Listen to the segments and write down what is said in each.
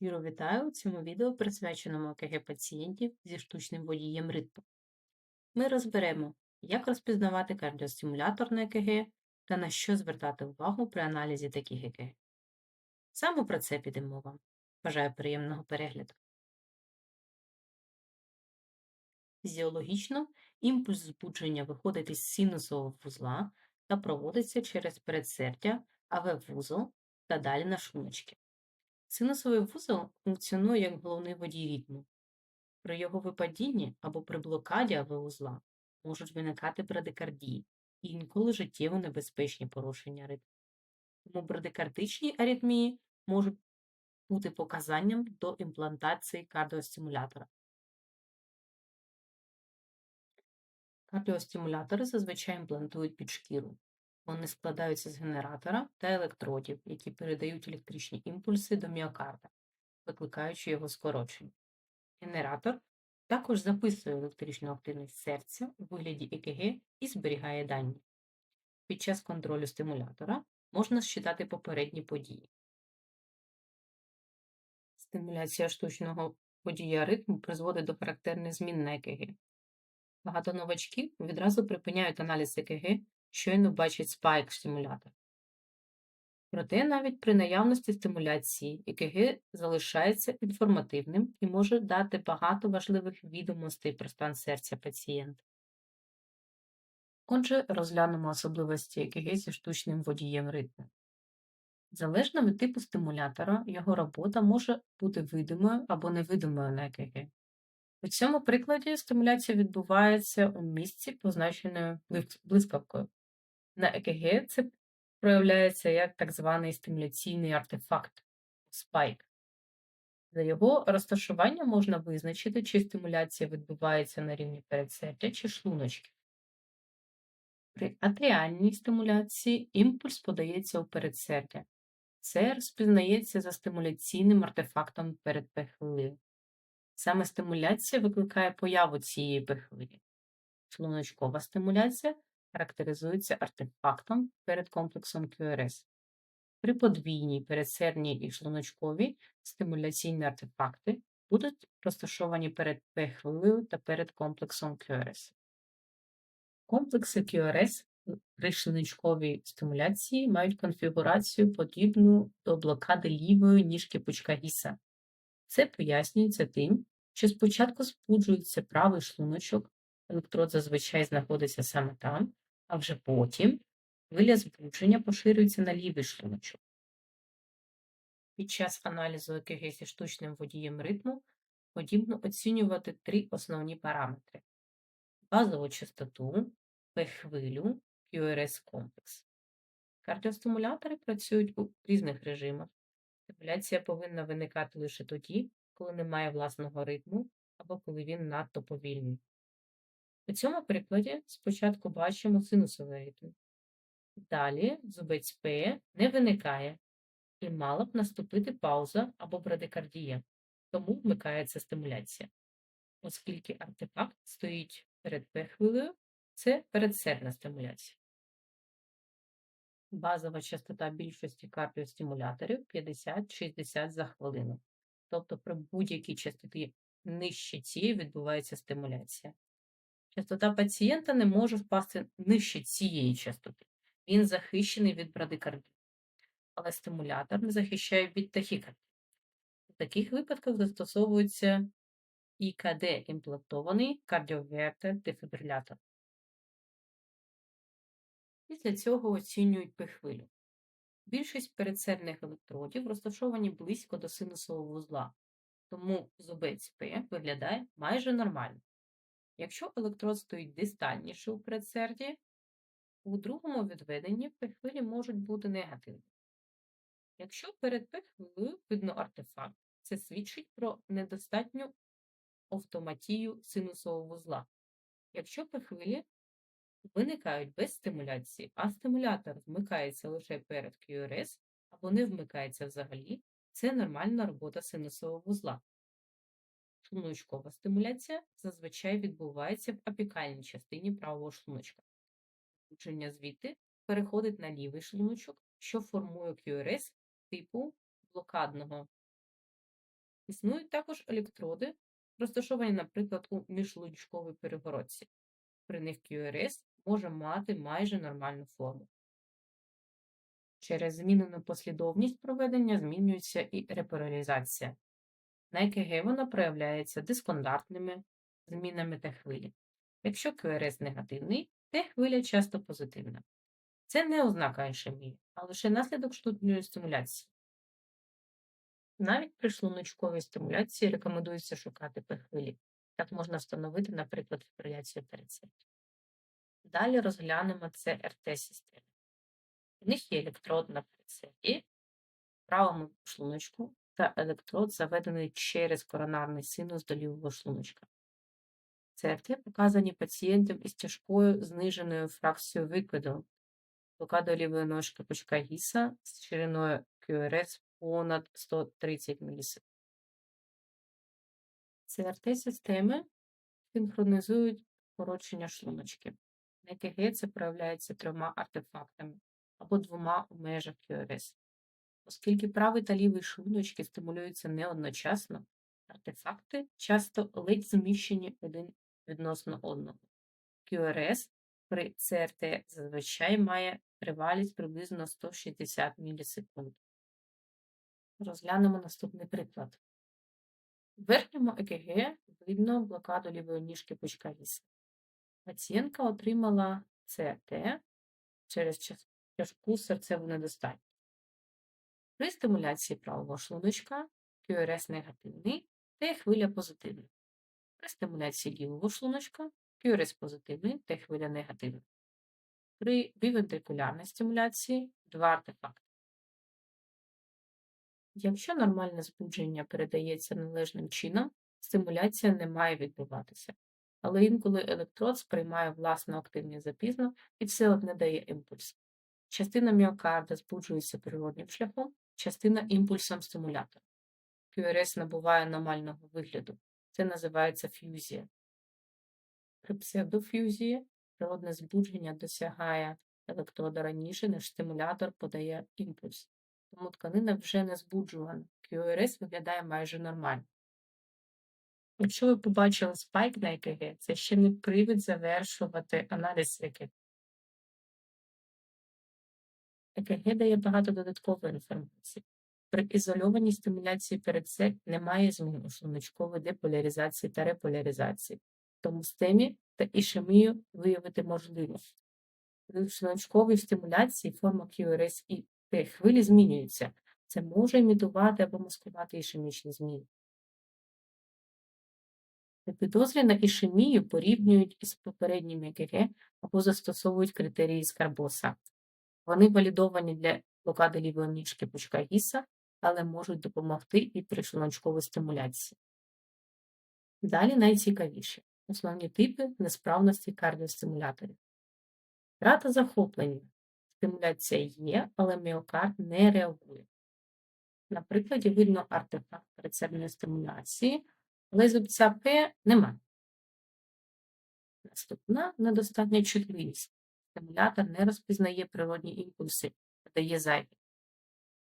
Щиро вітаю у цьому відео, присвяченому ЕКГ пацієнтів зі штучним водієм ритму. Ми розберемо, як розпізнавати кардіостимулятор на ЕКГ та на що звертати увагу при аналізі таких ЕКГ. Саме про це піде мова. Бажаю приємного перегляду. Фізіологічно імпульс збудження виходить із синусового вузла та проводиться через передсердя, АВ-вузол та далі на шлуночки. Синусовий вузол функціонує як головний водій ритму. При його випадінні або при блокаді АВ-вузла можуть виникати брадикардії і інколи життєво небезпечні порушення ритму. Тому брадикардичні аритмії можуть бути показанням до імплантації кардіостимулятора. Кардіостимулятори зазвичай імплантують під шкіру. Вони складаються з генератора та електродів, які передають електричні імпульси до міокарда, викликаючи його скорочення. Генератор також записує електричну активність серця у вигляді ЕКГ і зберігає дані. Під час контролю стимулятора можна считати попередні події. Стимуляція штучного подія ритму призводить до характерних змін на ЕКГ. Багато новачків відразу припиняють аналіз ЕКГ, щойно бачать спайк стимулятор. Проте навіть при наявності стимуляції ЕКГ залишається інформативним і може дати багато важливих відомостей про стан серця пацієнта. Отже, розглянемо особливості ЕКГ зі штучним водієм ритму. Залежно від типу стимулятора, його робота може бути видимою або невидимою на ЕКГ. У цьому прикладі стимуляція відбувається у місці, позначеною блискавкою. На ЕКГ це проявляється як так званий стимуляційний артефакт спайк. За його розташуванням можна визначити, чи стимуляція відбувається на рівні передсердя чи шлуночки. При атріальній стимуляції імпульс подається у передсердя. Це розпізнається за стимуляційним артефактом перед пехвилею. Саме стимуляція викликає появу цієї пехвилі. Шлуночкова стимуляція характеризується артефактом перед комплексом QRS. При подвійній, передсерній і шлуночковій стимуляційні артефакти будуть розташовані перед П-хвилею та перед комплексом QRS. Комплекси QRS при шлуночковій стимуляції мають конфігурацію подібну до блокади лівої ніжки пучка гіса. Це пояснюється тим, що спочатку збуджується правий шлуночок, електрод зазвичай знаходиться саме там, а вже потім хвиля збудження поширюється на лівий шлуночок. Під час аналізу ЕКГ зі штучним водієм ритму подібно оцінювати три основні параметри: базову частоту, П-хвилю, QRS комплекс. Кардіостимулятори працюють у різних режимах. Стимуляція повинна виникати лише тоді, коли немає власного ритму або коли він надто повільний. У цьому прикладі спочатку бачимо синусовий ритм. Далі зубець П не виникає, і мала б наступити пауза або брадикардія, тому вмикається стимуляція. Оскільки артефакт стоїть перед П-хвилею, це передсердна стимуляція. Базова частота більшості кардіостимуляторів 50-60 за хвилину. Тобто при будь-якій частоті нижче цієї відбувається стимуляція. Частота пацієнта не може впасти нижче цієї частоти. Він захищений від брадикардії. Але стимулятор не захищає від тахікардії. У таких випадках застосовується ІКД імплантований кардіовертер дефібрилятор. Після цього оцінюють П-хвилю. Більшість передсердних електродів розташовані близько до синусового вузла, тому зубець П виглядає майже нормально. Якщо електрод стоїть дистальніше у передсерді, у другому відведенні П-хвилі можуть бути негативні. Якщо перед П-хвилею видно артефакт, це свідчить про недостатню автоматію синусового вузла. Якщо П-хвилі виникають без стимуляції, а стимулятор вмикається лише перед QRS або не вмикається взагалі, це нормальна робота синусового вузла. Шлуночкова стимуляція зазвичай відбувається в апікальній частині правого шлуночка. Включення звідти переходить на лівий шлуночок, що формує QRS типу блокадного Існують також електроди, розташовані, наприклад, у міжлунчковій перегородці. При них QRS може мати майже нормальну форму. Через змінену послідовність проведення змінюється і реполяризація. На ЕКГ вона проявляється дисконтактними змінами Т-хвилі. Якщо QRS негативний, Т-хвиля часто позитивна. Це не ознака ішемії, а лише наслідок штучної стимуляції. Навіть при шлуночковій стимуляції рекомендується шукати П-хвилі. Так можна встановити, наприклад, фібриляцію передсердя. Далі розглянемо CRT-системи. У них є електрод на передсерді, в правому шлуночку та електрод заведений через коронарний синус до лівого шлуночка. ЦРТ показані пацієнтам із тяжкою зниженою фракцією викиду, блокадою лівої ножки пучка гіса з шириною QRS понад 130 мс. ЦРТ-системи синхронізують скорочення шлуночки. На ЕКГ це проявляється трьома артефактами або двома у межах QRS. Оскільки правий та лівий шлуночки стимулюються не одночасно, артефакти часто ледь зміщені один відносно одного. QRS при CRT зазвичай має тривалість приблизно 160 мілісекунд. Розглянемо наступний приклад. В верхньому ЕКГ видно блокаду лівої ніжки пучка віса. Пацієнтка отримала ЦРТ через тяжку серцеву недостатність. При стимуляції правого шлуночка QRS негативний та хвиля позитивна. При стимуляції лівого шлуночка QRS позитивний та хвиля негативна. При бівентрикулярній стимуляції два артефакти. Якщо нормальне збудження передається належним чином, стимуляція не має відбуватися. Але інколи електрод сприймає власну активність запізно і все одне дає імпульс. Частина міокарда збуджується природним шляхом, частина імпульсом стимулятора. QRS набуває аномального вигляду. Це називається фюзія. При псевдофюзії природне збудження досягає електрода раніше, ніж стимулятор подає імпульс. Тому тканина вже не збуджувана. QRS виглядає майже нормально. Якщо ви побачили спайк на ЕКГ, це ще не привід завершувати аналіз ЕКГ. ЕКГ дає багато додаткової інформації. При ізольованій стимуляції передсек немає змін у шлуночковій деполяризації та реполяризації, тому стемі та ішемію виявити можливо. При шлуночковій стимуляції форма QRS і Т хвилі змінюються. Це може імітувати або маскувати ішемічні зміни. Підозрі на ішемію порівнюють із попереднім ЕКГ або застосовують критерії Скарбоса. Вони валідовані для блокади лівої ніжки пучка гіса, але можуть допомогти і при шлуночковій стимуляції. Далі найцікавіше основні типи несправності кардіостимуляторів. Втрата захоплення. Стимуляція є, але міокард не реагує. На прикладі видно артефакт рецепторної стимуляції, але зубця П немає. Наступна недостатня чутливість. Стимулятор не розпізнає природні імпульси, а дає зайві.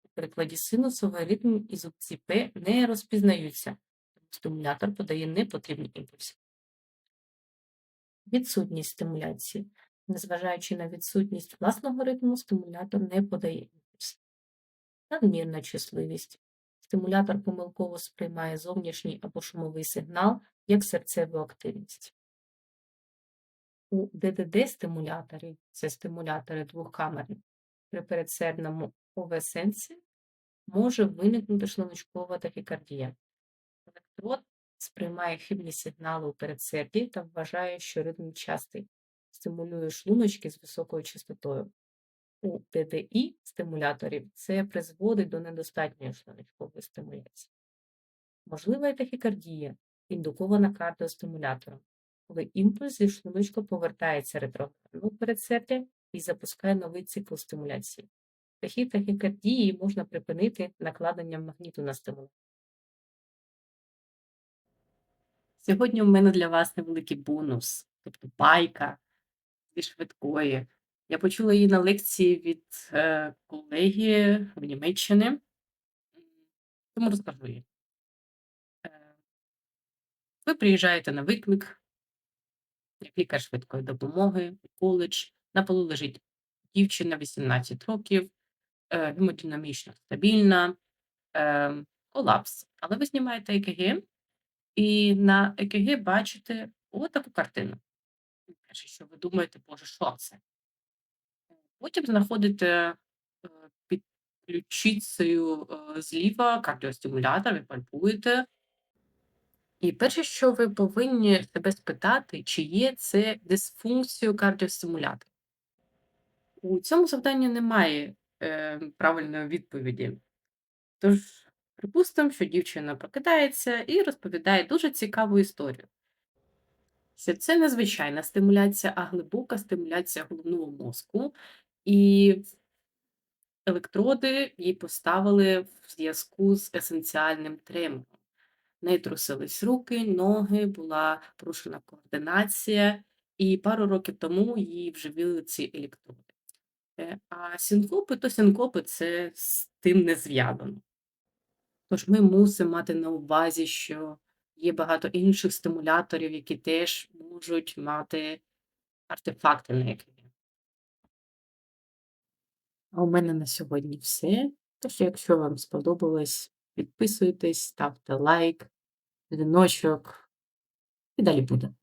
У прикладі синусовий ритм і зубці П не розпізнаються, тому стимулятор подає непотрібні імпульси. Відсутність стимуляції. Незважаючи на відсутність власного ритму, стимулятор не подає імпульс. Надмірна чутливість. Стимулятор помилково сприймає зовнішній або шумовий сигнал як серцеву активність. У ДДД-стимуляторі, це стимулятори двохкамерні, при передсердному ОВ-сенсі може виникнути шлуночкова тахікардія. Електрод сприймає хибні сигнали у передсерді та вважає, що ритм частий, стимулює шлуночки з високою частотою. У ДДІ стимуляторів це призводить до недостатньої шлуночкової стимуляції. Можлива тахікардія, індукована кардіостимулятором, коли імпульс зі шлуночка повертається ретроградно у передсердя і запускає новий цикл стимуляції. Такі тахікардії можна припинити накладенням магніту на стимулятор. Сьогодні у мене для вас невеликий бонус, тобто байка зі швидкої. Я почула її на лекції від е, колеги в Німеччини, тому розкажу її. Ви приїжджаєте на виклик, лікар швидкої допомоги коледж. На полу лежить дівчина 18 років, е, гемодинамічно стабільна, е, колапс. Але ви знімаєте ЕКГ, і на ЕКГ бачите отаку картину. Перше, що ви думаєте, боже, що це? Потім знаходите е, під ключицею зліва кардіостимулятор, ви пальпуєте. І перше, що ви повинні себе спитати, чи є це дисфункцією кардіостимулятора. У цьому завданні немає е, правильної відповіді. Тож, припустимо, що дівчина прокидається і розповідає дуже цікаву історію. Що Це не звичайна стимуляція, а глибока стимуляція головного мозку. І електроди їй поставили в зв'язку з есенціальним тремором. В неї трусились руки, ноги, була порушена координація, і пару років тому їй вживили ці електроди. Е, А синкопи, то синкопи це з тим не зв'язано. Тож ми мусимо мати на увазі, що є багато інших стимуляторів, які теж можуть мати артефакти на ЕКГ. А у мене на сьогодні все. Тож, якщо вам сподобалось, підписуйтесь, ставте лайк, дзвіночок, і далі буде.